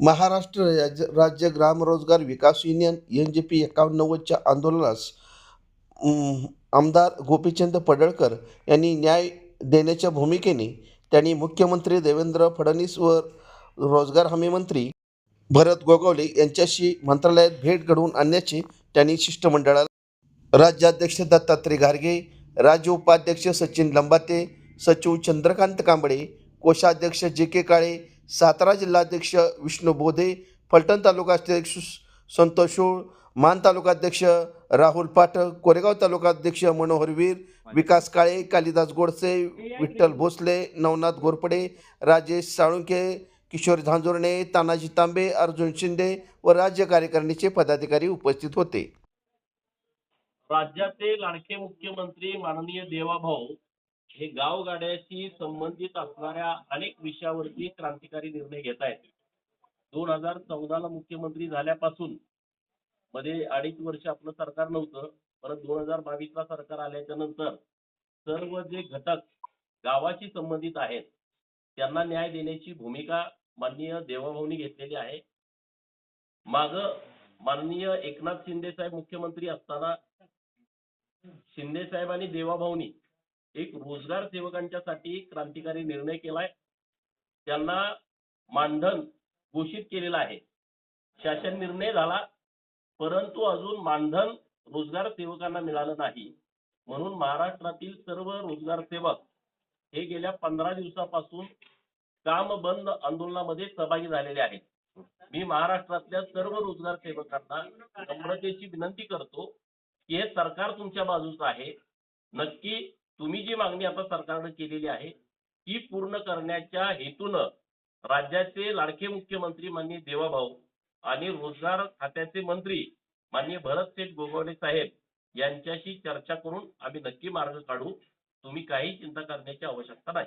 महाराष्ट्र राज्य राज्य ग्राम रोजगार विकास युनियन एन जे पी एकावन्नव्वदच्या आंदोलनास आमदार गोपीचंद पडळकर यांनी न्याय देण्याच्या भूमिकेने त्यांनी मुख्यमंत्री देवेंद्र फडणवीस व रोजगार हमी मंत्री भरत गोगावले यांच्याशी मंत्रालयात भेट घडवून आणण्याचे त्यांनी शिष्टमंडळाला राज्याध्यक्ष दत्तात्रय घारगे राज्य उपाध्यक्ष सचिन लंबाते सचिव चंद्रकांत कांबळे कोषाध्यक्ष जे के काळे सातारा जिल्हाध्यक्ष विष्णू बोधे फलटण तालुकाध्यक्ष संतोषूळ मान तालुकाध्यक्ष राहुल पाठक कोरेगाव तालुकाध्यक्ष मनोहर वीर विकास काळे कालिदास गोडसे विठ्ठल भोसले नवनाथ घोरपडे राजेश साळुंके किशोर झांजुर्णे तानाजी तांबे अर्जुन शिंदे व राज्य कार्यकारिणीचे पदाधिकारी उपस्थित होते. राज्याचे लाडके मुख्यमंत्री माननीय देवाभाऊ हे गावगाड्याशी संबंधित असणाऱ्या अनेक विषयावरती क्रांतिकारी निर्णय घेत आहेत. दोन हजार चौदाला मुख्यमंत्री झाल्यापासून मध्ये अडीच वर्ष आपलं सरकार नव्हतं. परत दोन हजार बावीसला सरकार आल्याच्यानंतर सर्व जे घटक गावाशी संबंधित आहेत त्यांना न्याय देण्याची भूमिका माननीय देवाभाऊनी घेतलेली आहे. माग माननीय एकनाथ शिंदे साहेब मुख्यमंत्री असताना शिंदे साहेब आणि देवाभाऊनी एक रोजगार सेवकांच्यासाठी क्रांतिकारी निर्णय केलाय. त्यांना मानधन घोषित केलेलं आहे. शासन निर्णय झाला परंतु अजून मानधन रोजगार सेवकांना मिळालं नाही. म्हणून महाराष्ट्रातील सर्व रोजगार सेवक हे गेल्या पंधरा दिवसापासून काम बंद आंदोलनामध्ये सहभागी झालेले आहेत. मी महाराष्ट्रातल्या सर्व रोजगार सेवकांना नम्रतेची विनंती करतो की हे सरकार तुमच्या बाजूचं आहे. नक्की तुम्ही जी मागणी आता सरकारने केलेली आहे ती पूर्ण करण्याच्या हेतूनं राज्याचे लाडके मुख्यमंत्री माननीय देवाभाऊ आणि रोजगार खात्याचे मंत्री माननीय भरत शेठ गोगावले साहेब यांच्याशी चर्चा करून आम्ही नक्की मार्ग काढू. तुम्ही काही चिंता करण्याची आवश्यकता नाही.